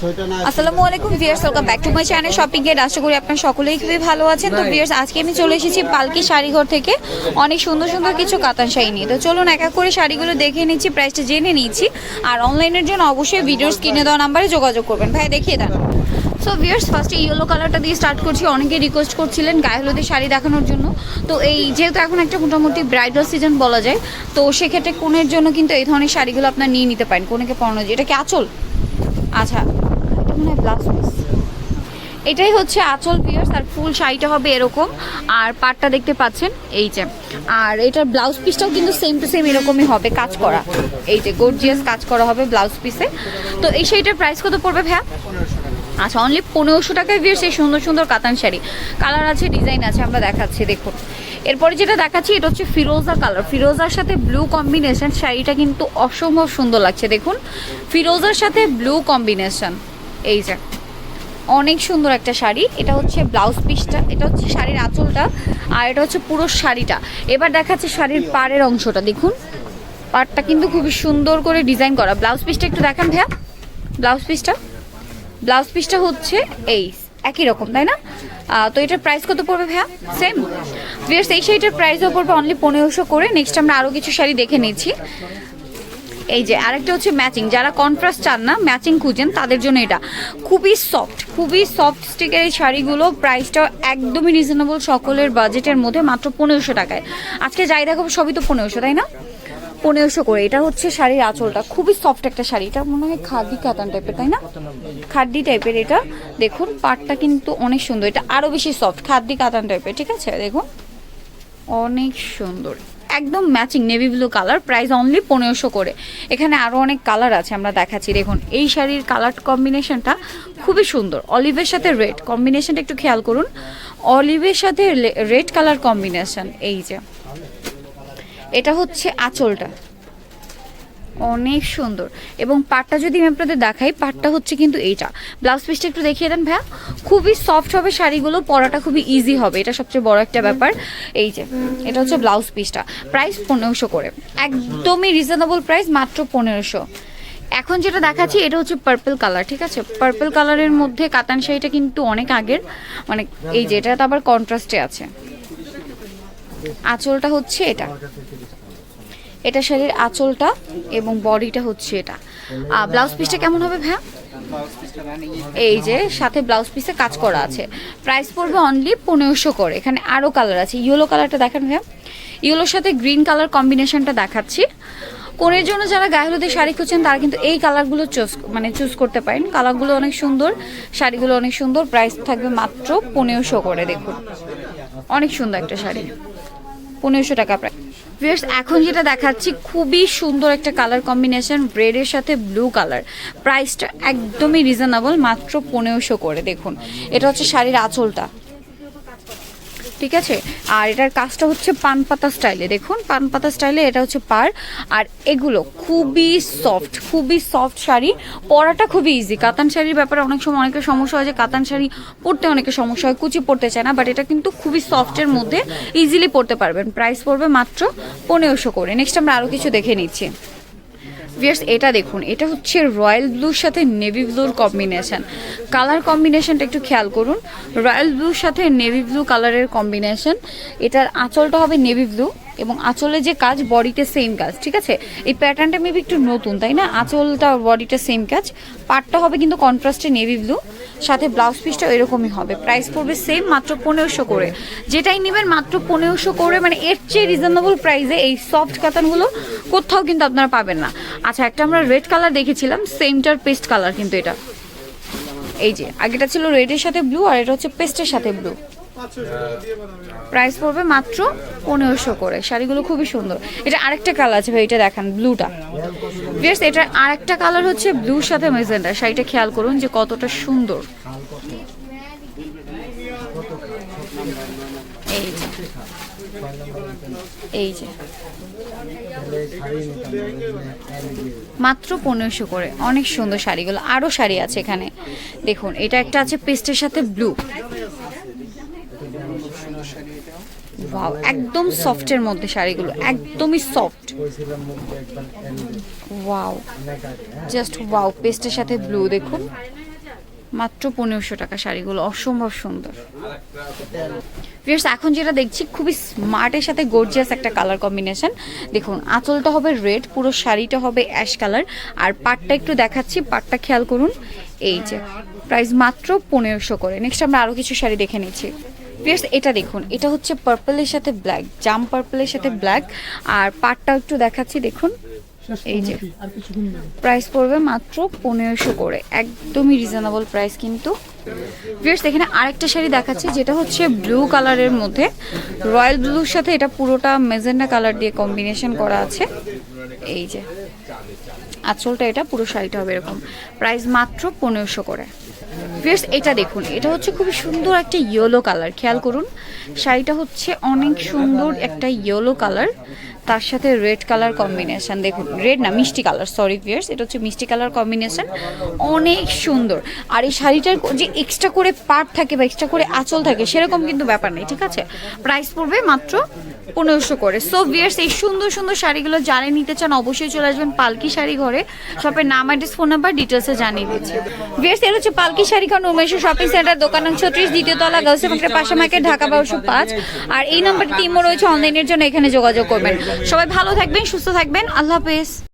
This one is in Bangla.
আসসালামু আলাইকুম viewers welcome back to my channel shopping get আশা করি আপনারা সকলেই খুবই ভালো আছেন। তো ভিয়ার্স আজকে আমি চলে এসেছি পালকি শাড়িঘর থেকে। অনেক সুন্দর সুন্দর কিছু কাতান শাড়ি নিয়ে। তো চলুন এক এক করে শাড়িগুলো দেখে নিচ্ছি প্রাইসটা জেনে নিচ্ছি। আর অনলাইনের জন্য অবশ্যই ভিডিওর স্ক্রিনে দেওয়া নাম্বারে যোগাযোগ করবেন। ভাই, দেখিয়ে দেন। সো ভিয়ার্স ফার্স্টে ইয়েলো কালারটা দিয়ে স্টার্ট করছি। অনেকে রিকোয়েস্ট করছিলেন গায়ে হলুদের শাড়ি দেখানোর জন্য। তো এই যেহেতু এখন একটা মোটামুটি ব্রাইডাল সিজন বলা যায়, তো সেক্ষেত্রে কোনের জন্য কিন্তু এই ধরনের শাড়িগুলো আপনার নিয়ে নিতে পারেন? কোনেকে পরানো যায়? এটা কি আঁচল? আচ্ছা মনে ব্লাউজ পিস এটাই হচ্ছে আঁচল পিয়ার্স আর ফুল শাড়িটা হবে এরকম। আর পাটটা দেখতে পাচ্ছেন, এই যে। আর এটার ব্লাউজ পিসটাও কিন্তু সেম টু সেম এরকমই হবে কাজ করা। এই যে গর্জিয়াস কাজ করা হবে ব্লাউজ পিসে তো এই শাড়িটার প্রাইস কত পড়বে ভ্যা আচ্ছা অনলি পনেরোশো টাকায় ভিড় সেই সুন্দর সুন্দর কাতান শাড়ি। কালার আছে ডিজাইন আছে, আমরা দেখাচ্ছি, দেখুন। এরপরে যেটা দেখাচ্ছি, এটা হচ্ছে ফিরোজা কালার ফিরোজার সাথে ব্লু কম্বিনেশন শাড়িটা কিন্তু অসম্ভব সুন্দর লাগছে, দেখুন। ফিরোজার সাথে ব্লু কম্বিনেশন এই যে, অনেক সুন্দর একটা শাড়ি। এটা হচ্ছে ব্লাউজ পিসটা এটা হচ্ছে শাড়ির আঁচলটা, আর এটা হচ্ছে পুরো শাড়িটা। এবার দেখাচ্ছে শাড়ির পাড়ের অংশটা, দেখুন। পাড়টা কিন্তু খুবই সুন্দর করে ডিজাইন করা। ব্লাউজ পিসটা একটু দেখান ভাইয়া। ব্লাউজ পিসটা ব্লাউজ পিসটা হচ্ছে এই, একই রকম, তাই না? তো এটার প্রাইস কত পড়বে ভাইয়া? সেম এই শাড়িটার প্রাইসও পড়বে অনলি পনেরোশো করে। নেক্সট আমরা আরও কিছু শাড়ি দেখে নিচ্ছি। এই যে আরেকটা হচ্ছে ম্যাচিং যারা কন্ট্রাস্ট চান না ম্যাচিং খুঁজেন, তাদের জন্য এটা। খুবই সফট খুবই সফট স্টিকের এই শাড়িগুলো। প্রাইসটাও একদমই রিজনেবল সকলের বাজেটের মধ্যে, মাত্র পনেরোশো টাকায়। আজকে যাই দেখাবো সবই তো পনেরোশো, তাই না? পনেরোশো করে। এটা হচ্ছে শাড়ির আঁচলটা। খুবই সফট একটা শাড়ি। এটা মনে হয় খাদি কাতান টাইপের তাই না? খাদ্দি টাইপের এটা। দেখুন, পাটটা কিন্তু অনেক সুন্দর। এটা আরও বেশি সফট খাদ্দি কাতান টাইপের ঠিক আছে? দেখুন, অনেক সুন্দর। একদম matching navy blue colour price only পনেরোশো করে। এখানে আরও অনেক কালার আছে, আমরা দেখাচ্ছি। দেখুন, এই শাড়ির কালার কম্বিনেশনটা খুবই সুন্দর। অলিভের সাথে রেড কম্বিনেশনটা একটু খেয়াল করুন। অলিভের সাথে রেড কালার কম্বিনেশন এই যে। এটা হচ্ছে আঁচলটা। অনেক সুন্দর। এবং পাটটা যদি আমি আপনাদের দেখাই, পাটটা হচ্ছে কিন্তু এইটা। ব্লাউজ পিসটা একটু দেখিয়ে দেন ভাইয়া। খুবই সফট হবে শাড়িগুলো, পরাটা খুবই ইজি হবে। এটা সবচেয়ে বড় একটা ব্যাপার। এই যে, এটা হচ্ছে ব্লাউজ পিসটা। প্রাইস পনেরোশো করে। একদমই রিজনেবল প্রাইস মাত্র পনেরোশো। এখন যেটা দেখাচ্ছি, এটা হচ্ছে পার্পল কালার ঠিক আছে? পার্পল কালারের মধ্যে কাতান শাড়িটা কিন্তু অনেক আগের। মানে এই যে এটা তো আবার কন্ট্রাস্টে আছে। আঁচলটা হচ্ছে এটা। এটা শাড়ির আঁচলটা এবং বডিটা হচ্ছে এটা। ব্লাউজ পিসটা কেমন হবে ভাইয়া? এই যে, সাথে ব্লাউজ পিসে কাজ করা আছে। প্রাইস পড়বে অনলি পনেরোশো করে। এখানে আরও কালার আছে। ইয়েলো কালারটা দেখেন ভাইয়া। ইয়েলোর সাথে গ্রিন কালার কম্বিনেশনটা দেখাচ্ছি। কোনের জন্য যারা গায়ে হলুদের শাড়ি খুঁজছেন, তারা কিন্তু এই কালারগুলো চুজ মানে চুজ করতে পারেন। কালারগুলো অনেক সুন্দর, শাড়িগুলো অনেক সুন্দর। প্রাইস থাকবে মাত্র পনেরোশো করে, দেখুন। অনেক সুন্দর একটা শাড়ি। পনেরোশো টাকা প্রায় ভিউয়ার্স এখন যেটা দেখাচ্ছি, খুবই সুন্দর একটা কালার কম্বিনেশন রেডের সাথে ব্লু কালার প্রাইসটা একদমই রিজনেবল মাত্র পনেরোশো করে, দেখুন। এটা হচ্ছে শাড়ির আঁচলটা। ঠিক আছে? আর এটার কাজটা হচ্ছে পান পাতা স্টাইলে। দেখুন পান পাতা স্টাইলে এটা হচ্ছে পার। আর এগুলো খুবই সফট খুবই সফট শাড়ি। পরাটা খুবই ইজি কাতান শাড়ির ব্যাপারে অনেক সময় অনেকের সমস্যা হয় যে কাতান শাড়ি পরতে অনেকের সমস্যা হয়, কুচি পরতে চায় না বাট এটা কিন্তু খুবই সফটের মধ্যে ইজিলি পরতে পারবেন। প্রাইস পড়বে মাত্র পনেরোশো করে। নেক্সট আমরা আরও কিছু দেখে নিচ্ছি। ভিয়ার্স এটা দেখুন, এটা হচ্ছে রয়্যাল ব্লুর সাথে নেভি ব্লুর কম্বিনেশান কালার কম্বিনেশানটা একটু খেয়াল করুন। রয়্যাল ব্লুর সাথে নেভি ব্লু কালারের কম্বিনেশান এটার আঁচলটা হবে নেভি ব্লু এবং আঁচলের যে কাজ, বডিতে সেম কাজ, ঠিক আছে? এই প্যাটার্নটা মেবি একটু নতুন, তাই না? আঁচলটা, বডিটা সেম কাজ। পাটটা হবে কিন্তু কন্ট্রাস্টে নেভি ব্লু সাথে ব্লাউজ পিসটা এরকমই হবে। প্রাইস পড়বে সেম মাত্র পনেরোশো করে। যেটাই নেবেন, মাত্র পনেরোশো করে মানে এর চেয়ে রিজনেবল প্রাইসে এই সফট কাতানগুলো কোথাও কিন্তু আপনারা পাবেন না। আচ্ছা একটা আমরা রেড কালার দেখেছিলাম সেমটার পেস্ট কালার কিন্তু এটা। এই যে, আগেটা ছিল রেডের সাথে ব্লু আর এটা হচ্ছে পেস্টের সাথে ব্লু প্রাইস পড়বে মাত্র পনেরোশো করে। শাড়িগুলো খুবই সুন্দর। এটা আরেকটা কালার আছে ভাই এটা দেখান ব্লুটা বেশ এটা আরেকটা কালার হচ্ছে ব্লুর সাথে মেজেন্ডা শাড়িটা খেয়াল করুন যে কতটা সুন্দর। এই যে এই যে। মাত্র পনেরোশো করে। অনেক সুন্দর শাড়িগুলো। আরও শাড়ি আছে এখানে। দেখুন এটা একটা আছে পেস্টের সাথে ব্লু ওয়াও একদম সফটের মধ্যে শাড়িগুলো, একদমই সফট ওয়াও জাস্ট ওয়াও পেস্টের সাথে ব্লু দেখুন। মাত্র পনেরোশো টাকা শাড়িগুলো, অসম্ভব সুন্দর। ভিউয়ার্স এখন যেটা দেখছি, খুবই স্মার্টের সাথে গর্জিয়াস একটা কালার কম্বিনেশন দেখুন, আঁচলটা হবে রেড পুরো শাড়িটা হবে অ্যাশ কালার আর পাটটা একটু দেখাচ্ছি, পাটটা খেয়াল করুন। এই যে প্রাইস মাত্র পনেরোশো করে। নেক্সট আমরা আরও কিছু শাড়ি দেখে নিচ্ছি। ভিউয়ার্স এটা দেখুন। এটা হচ্ছে পার্পলের সাথে ব্ল্যাক জাম পার্পলের সাথে ব্ল্যাক আর পাটটা একটু দেখাচ্ছি, দেখুন। এই যে প্রাইস পড়বে মাত্র পনেরোশো করে। একদমই রিজনেবল প্রাইস কিন্তু। ভিউয়ার্স এখানে আরেকটা শাড়ি দেখাচ্ছি, যেটা হচ্ছে ব্লু কালারের মধ্যে। রয়্যাল ব্লুর সাথে এটা পুরোটা মেজেন্ডা কালার দিয়ে কম্বিনেশন করা আছে। এই যে, আঁচলটা এটা, পুরো শাড়িটা হবে এরকম। প্রাইস মাত্র পনেরোশো করে। ভিউয়ার্স এটা দেখুন। এটা হচ্ছে খুবই সুন্দর একটা ইয়েলো কালার খেয়াল করুন। শাড়িটা হচ্ছে অনেক সুন্দর একটা ইয়েলো কালার তার সাথে রেড কালার কম্বিনেশন দেখুন রেড না, মিষ্টি কালার সরি ভিয়ার্স এটা হচ্ছে মিষ্টি কালার কম্বিনেশন অনেক সুন্দর। আর এই শাড়িটার যে এক্সট্রা করে পার্ট থাকে বা এক্সট্রা করে আঁচল থাকে, সেরকম কিন্তু ব্যাপার নেই, ঠিক আছে? প্রাইস পড়বে মাত্র পনেরোশো করে। সো ভিয়ার্স এই সুন্দর সুন্দর শাড়িগুলো যারা নিতে চান, অবশ্যই চলে আসবেন পালকি শাড়ি ঘরে। শপের নাম অ্যাড্রেস ফোন নাম্বার ডিটেলসে জানিয়ে দিচ্ছি। ভিয়ার্স এর হচ্ছে পালকি শাড়ি ঘর উমেশ শপিং সেন্টার দোকান নং ছত্রিশ, দ্বিতীয় তলা গাউসে মার্কেটের পাশে মার্কেট, ঢাকা বারোশো পাঁচ। আর এই নাম্বারটি টিমও রয়েছে অনলাইনের জন্য এখানে যোগাযোগ করবেন। সবাই ভালো থাকবেন, সুস্থ থাকবেন। আল্লাহ হাফেজ।